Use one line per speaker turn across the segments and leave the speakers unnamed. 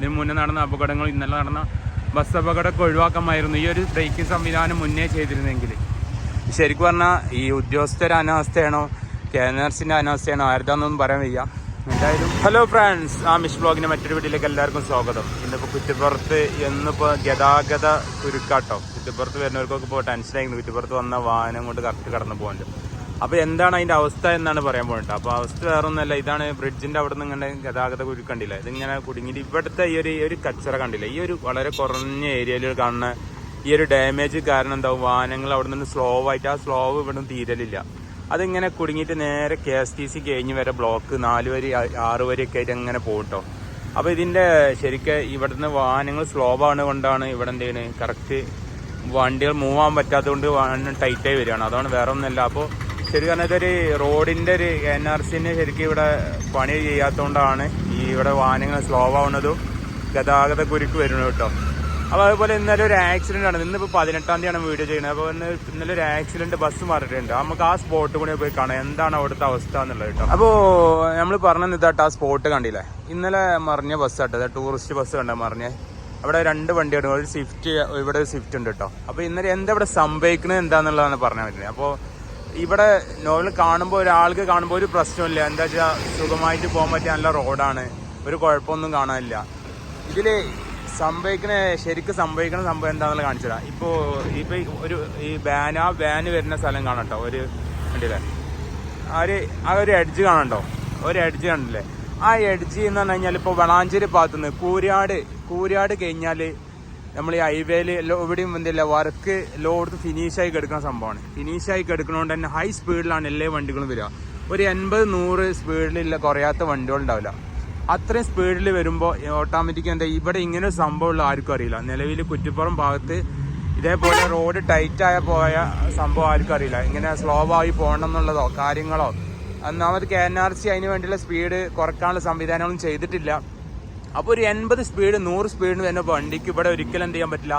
ഇതിന് മുന്നേ നടന്ന അപകടങ്ങൾ ഇന്നലെ നടന്ന ബസ് അപകടമൊക്കെ ഒഴിവാക്കാമായിരുന്നു. ഈ ഒരു ബ്രേക്കിംഗ് സംവിധാനം മുന്നേ ചെയ്തിരുന്നെങ്കിൽ. ശരിക്കും പറഞ്ഞാൽ ഈ ഉദ്യോഗസ്ഥരുടെ അനാവസ്ഥയാണോ കെ എൻ ആർ സിന്റെ അനാവസ്ഥയാണോ ആരുതാന്നൊന്നും പറയാൻ വയ്യ. എന്തായാലും ഹലോ ഫ്രണ്ട്സ് ആ മിഷ് ബ്ലോഗിന്റെ മറ്റൊരു വീട്ടിലേക്ക് എല്ലാവർക്കും സ്വാഗതം. ഇന്നിപ്പോൾ കുറ്റിപ്പുറത്ത് എന്നിപ്പോൾ ഗതാഗത കുരുക്കാട്ടോ. കുറ്റിപ്പുറത്ത് വരുന്നവർക്കൊക്കെ ഇപ്പോൾ ടെൻഷനായിരുന്നു കുറ്റിപ്പുറത്ത് വന്ന വാഹനം കൊണ്ട് കറക്റ്റ് കടന്നു പോകുന്നുണ്ട് അപ്പോൾ എന്താണ് അതിന്റെ അവസ്ഥ എന്നാണ് പറയാൻ പോകുന്നത് അപ്പോൾ അവസ്ഥ വേറെ ഒന്നുമല്ല ഇതാണ് ബ്രിഡ്ജിന്റെ അവിടെ നിന്ന് ഇങ്ങനെ ഗതാഗത കുരു കണ്ടില്ല? ഇതിങ്ങനെ കുടുങ്ങിയിട്ട് ഇവിടുത്തെ ഈ ഒരു ഒരു കച്ചറ കണ്ടില്ല? ഈ ഒരു വളരെ കുറഞ്ഞ ഏരിയയിൽ കാണുന്ന ഈ ഒരു ഡാമേജ് കാരണം എന്താവും വാഹനങ്ങൾ അവിടെ നിന്ന് സ്ലോ ആയിട്ട് ആ സ്ലോ ഇവിടെ തീരലില്ല. അതിങ്ങനെ കുടുങ്ങിയിട്ട് നേരെ കെ എസ് ടി സി കഴിഞ്ഞ് വരെ ബ്ലോക്ക് നാല് വരി ആറ് വരിയൊക്കെ ആയിട്ട് അങ്ങനെ പോകട്ടോ അപ്പോൾ ഇതിന്റെ ശരിക്കും ഇവിടുന്ന് വാഹനങ്ങൾ സ്ലോ ആണ് കൊണ്ടാണ് ഇവിടെ എന്ത് ചെയ്യുന്നത് കറക്റ്റ് വണ്ടികൾ മൂവ് ആവാൻ വാഹനം ടൈറ്റായി വരികയാണ്. അതാണ് വേറെ ഒന്നുമല്ല അപ്പോൾ ശരിക്കും പറഞ്ഞാൽ ഇതൊരു റോഡിന്റെ ഒരു എൻ ആർ സിന് ശരിക്കും ഇവിടെ പണി ചെയ്യാത്തതുകൊണ്ടാണ് ഈ ഇവിടെ വാഹനങ്ങൾ സ്ലോ ആവുന്നതും ഗതാഗത കുരുക്ക് വരുന്നത് കേട്ടോ. അപ്പോൾ അതുപോലെ ഇന്നലെ ഒരു ആക്സിഡന്റ് ആണ്. ഇന്നിപ്പോൾ പതിനെട്ടാം തീയതിയാണ് വീഡിയോ ചെയ്യുന്നത്. അപ്പോൾ ഇന്ന് ഇന്നലെ ഒരു ആക്സിഡന്റ് ബസ് മാറിയിട്ടുണ്ട്. നമുക്ക് ആ സ്പോട്ട് കൂടി പോയി കാണാം. എന്താണ് അവിടുത്തെ അവസ്ഥ എന്നുള്ളത് കേട്ടോ. അപ്പോൾ നമ്മൾ പറഞ്ഞു ഇതാട്ടോ ആ സ്പോട്ട് കണ്ടില്ലേ? ഇന്നലെ മറിഞ്ഞ ബസ് ആട്ടോ. ടൂറിസ്റ്റ് ബസ് കണ്ട മറിഞ്ഞ. അവിടെ രണ്ട് വണ്ടിയുണ്ട്. ഒരു സ്വിഫ്റ്റ് ഇവിടെ ഒരു സ്വിഫ്റ്റ് ഉണ്ട് കേട്ടോ. അപ്പോൾ ഇന്നലെ എന്താ ഇവിടെ സംഭവിക്കുന്നത് എന്താന്നുള്ളതാണ് പറഞ്ഞാൽ പറ്റുന്നത് അപ്പോൾ ഇവിടെ നോവൽ കാണുമ്പോൾ ഒരാൾക്ക് കാണുമ്പോൾ ഒരു പ്രശ്നമില്ല. എന്താ വെച്ചാൽ സുഖമായിട്ട് പോകാൻ പറ്റിയ നല്ല റോഡാണ്. ഒരു കുഴപ്പമൊന്നും കാണാനില്ല. ഇതിൽ സംഭവിക്കുന്ന ശരിക്കും സംഭവിക്കുന്ന സംഭവം എന്താണെന്നുള്ള കാണിച്ചു തരാം ഇപ്പോൾ ഇപ്പൊ ഒരു ഈ വാൻ ആ വാന് വരുന്ന സ്ഥലം കാണട്ടോ ഒരു കണ്ടില്ലേ ആ ഒരു ആ ഒരു എഡ്ജ് കാണണ്ടോ? ഒരു എഡ്ജ് കണ്ടില്ലേ? ആ എഡ്ജ് എന്ന് പറഞ്ഞു കഴിഞ്ഞാൽ ഇപ്പോൾ വളാഞ്ചേരി ഭാഗത്തുനിന്ന് കൂരാട് കൂരാട് കഴിഞ്ഞാൽ നമ്മൾ ഈ ഹൈവേയിൽ എവിടെയും എന്തില്ല വർക്ക് ലോഡ് ഫിനിഷായി കിടക്കുന്ന സംഭവമാണ് ഫിനിഷായി കിടക്കുന്നതുകൊണ്ട് തന്നെ ഹൈ സ്പീഡിലാണ് എല്ലാ വണ്ടികളും വരിക. ഒരു എൺപത് നൂറ് സ്പീഡിലില്ല കുറയാത്ത വണ്ടികളുണ്ടാവില്ല അത്രയും സ്പീഡിൽ വരുമ്പോൾ ഓട്ടോമാറ്റിക് എന്താ ഇവിടെ ഇങ്ങനെ ഒരു സംഭവമുള്ള ആർക്കും അറിയില്ല. നിലവിൽ കുറ്റിപ്പുറം ഭാഗത്ത് ഇതേപോലെ റോഡ് ടൈറ്റ് ആയ പോയ സംഭവം ആർക്കും അറിയില്ല. ഇങ്ങനെ സ്ലോ ആയി പോകണം എന്നുള്ളതോ കാര്യങ്ങളോ. ഒന്നാമത് കെ എൻ ആർ സി അതിന് വേണ്ടിയുള്ള സ്പീഡ് കുറക്കാനുള്ള സംവിധാനങ്ങളും ചെയ്തിട്ടില്ല. അപ്പോൾ ഒരു എൺപത് സ്പീഡ് നൂറ് സ്പീഡിന് വരുന്ന വണ്ടിക്ക് ഇവിടെ ഒരിക്കലും എന്ത് ചെയ്യാൻ പറ്റില്ല.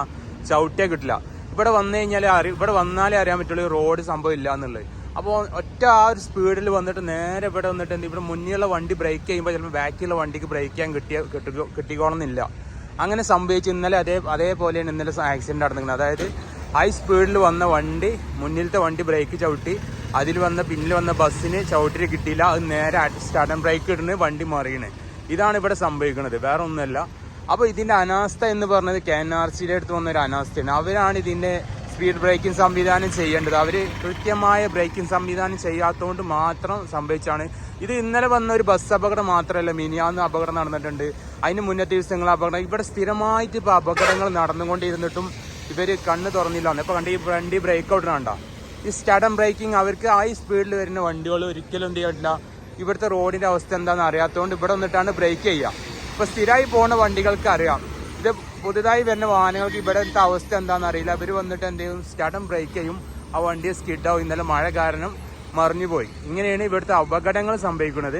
ചവിട്ടിയാൽ കിട്ടില്ല. ഇവിടെ വന്നു കഴിഞ്ഞാൽ അറി ഇവിടെ വന്നാലേ അറിയാൻ പറ്റുള്ളൂ റോഡ് സംഭവം ഇല്ല എന്നുള്ളത്. അപ്പോൾ ഒറ്റ ആ ഒരു സ്പീഡിൽ വന്നിട്ട് നേരെ ഇവിടെ വന്നിട്ട് എന്ത് ഇവിടെ മുന്നിലുള്ള വണ്ടി ബ്രേക്ക് ചെയ്യുമ്പോൾ ചിലപ്പോൾ ബാക്കിലുള്ള വണ്ടിക്ക് ബ്രേക്ക് ചെയ്യാൻ കിട്ടിയ കിട്ടുക കിട്ടിക്കോണമെന്നില്ല അങ്ങനെ സംഭവിച്ചു ഇന്നലെ അതേ അതേപോലെയാണ് ഇന്നലെ ആക്സിഡന്റ് നടന്നിരിക്കുന്നത്. അതായത് ഹൈ സ്പീഡിൽ വന്ന വണ്ടി മുന്നിലത്തെ വണ്ടി ബ്രേക്ക് ചവിട്ടി അതിൽ വന്ന പിന്നിൽ വന്ന ബസ്സിന് ചവിട്ടിൽ കിട്ടിയില്ല. അത് നേരെ സ്റ്റാർട്ട് ബ്രേക്ക് ഇടുന്നത് വണ്ടി മറിയണ്. ഇതാണ് ഇവിടെ സംഭവിക്കുന്നത് വേറെ ഒന്നുമല്ല അപ്പോൾ ഇതിന്റെ അനാസ്ഥ എന്ന് പറഞ്ഞത് കെ എൻ ആർ സിയുടെ അടുത്ത് വന്നൊരു അനാസ്ഥയാണ്. അവരാണ് ഇതിന്റെ സ്പീഡ് ബ്രേക്കിംഗ് സംവിധാനം ചെയ്യേണ്ടത്. അവർ കൃത്യമായ ബ്രേക്കിംഗ് സംവിധാനം ചെയ്യാത്തതുകൊണ്ട് മാത്രം സംഭവിച്ചാണ് ഇത് ഇന്നലെ വന്ന ഒരു ബസ് അപകടം മാത്രമല്ല മിനിയാന്ന് അപകടം നടന്നിട്ടുണ്ട്. അതിന് മുന്നത്തെ ദിവസങ്ങൾ അപകടം. ഇവിടെ സ്ഥിരമായിട്ട് ഇപ്പോൾ അപകടങ്ങൾ നടന്നുകൊണ്ടിരുന്നിട്ടും ഇവർ കണ്ണ് തുറന്നില്ല. ഇപ്പോൾ കണ്ട് ഈ വണ്ടി ബ്രേക്ക് ഔട്ട് കണ്ട? ഈ സ്റ്റഡം ബ്രേക്കിംഗ് അവർക്ക് ഹൈ സ്പീഡിൽ വരുന്ന വണ്ടികൾ ഒരിക്കലും എന്ത് ചെയ്യില്ല ഇവിടുത്തെ റോഡിന്റെ അവസ്ഥ എന്താണെന്ന് അറിയാത്തതുകൊണ്ട് ഇവിടെ വന്നിട്ടാണ് ബ്രേക്ക് ചെയ്യുക ഇപ്പോൾ സ്ഥിരമായി പോകുന്ന വണ്ടികൾക്ക് അറിയാം. ഇത് പുതുതായി വരുന്ന വാഹനങ്ങൾക്ക് ഇവിടുത്തെ അവസ്ഥ എന്താണെന്ന് അറിയില്ല. ഇവർ വന്നിട്ട് എന്തെങ്കിലും സ്റ്റാർട്ടും ബ്രേക്ക് ചെയ്യും. ആ വണ്ടി സ്കിഡാവും ഇന്നലെ മഴ കാരണം മറിഞ്ഞുപോയി ഇങ്ങനെയാണ് ഇവിടുത്തെ അപകടങ്ങൾ സംഭവിക്കുന്നത്.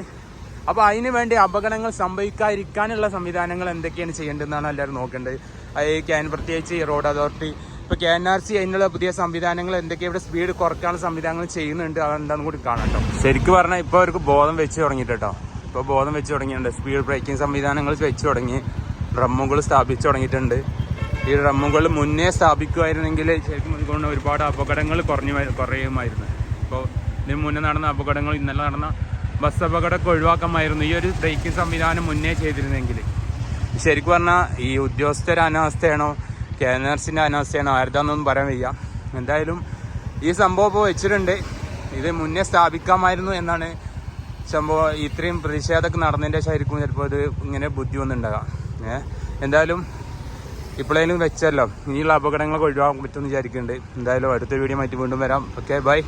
അപ്പോൾ അതിന് വേണ്ടി അപകടങ്ങൾ സംഭവിക്കാതിരിക്കാനുള്ള സംവിധാനങ്ങൾ എന്തൊക്കെയാണ് ചെയ്യേണ്ടതെന്നാണ് എല്ലാവരും നോക്കേണ്ടത്. അത് പ്രത്യേകിച്ച് റോഡ് അതോറിറ്റി ഇപ്പോൾ കെ എൻ ആർ സി അതിനുള്ള പുതിയ സംവിധാനങ്ങൾ എന്തൊക്കെ ഇവിടെ സ്പീഡ് കുറക്കാനുള്ള സംവിധാനങ്ങൾ ചെയ്യുന്നുണ്ട്. അതെന്താണെന്ന് കൂടി കാണട്ടോ കേട്ടോ. ശരിക്കും പറഞ്ഞാൽ ഇപ്പോൾ അവർക്ക് ബോധം വെച്ച് തുടങ്ങിയിട്ട് കേട്ടോ. ഇപ്പോൾ ബോധം വെച്ച് തുടങ്ങിയിട്ടുണ്ട്. സ്പീഡ് ബ്രേക്കിംഗ് സംവിധാനങ്ങൾ വെച്ച് തുടങ്ങി. ഡ്രമ്മുകൾ സ്ഥാപിച്ചു തുടങ്ങിയിട്ടുണ്ട്. ഈ ഡ്രമ്മുകൾ മുന്നേ സ്ഥാപിക്കുമായിരുന്നെങ്കിൽ ശരിക്കും ഇതുകൊണ്ട് ഒരുപാട് അപകടങ്ങൾ കുറഞ്ഞു കുറയുമായിരുന്നു. ഇപ്പോൾ ഇതിന് മുന്നേ നടന്ന അപകടങ്ങൾ ഇന്നലെ നടന്ന ബസ് അപകടമൊക്കെ ഒഴിവാക്കാമായിരുന്നു. ഈ ഒരു ബ്രേക്കിംഗ് സംവിധാനം മുന്നേ ചെയ്തിരുന്നെങ്കിൽ. ശരിക്കും പറഞ്ഞാൽ ഈ ഉദ്യോഗസ്ഥരുടെ അനാവസ്ഥയാണോ കെ എൻ ആർ സിന്റെ അനാവസ്ഥയാണോ ആരുതാന്നൊന്നും പറയാൻ വയ്യ. എന്തായാലും ഈ സംഭവം ഇപ്പോൾ വെച്ചിട്ടുണ്ട്. ഇത് മുന്നേ സ്ഥാപിക്കാമായിരുന്നു എന്നാണ് സംഭവം. ഇത്രയും പ്രതിഷേധമൊക്കെ നടന്നതിന്റെ ശരിക്കും ചിലപ്പോൾ ഇത് ഇങ്ങനെ ബുദ്ധി വന്നിട്ടുണ്ടാകാം ഏഹ് എന്തായാലും ഇപ്പോഴേലും വെച്ചല്ലോ. ഇനിയുള്ള അപകടങ്ങളൊക്കെ ഒഴിവാക്കാൻ പറ്റുമെന്ന് വിചാരിക്കുന്നുണ്ട്. എന്തായാലും അടുത്ത വീഡിയോ മാറ്റി വീണ്ടും വരാം. Okay bye.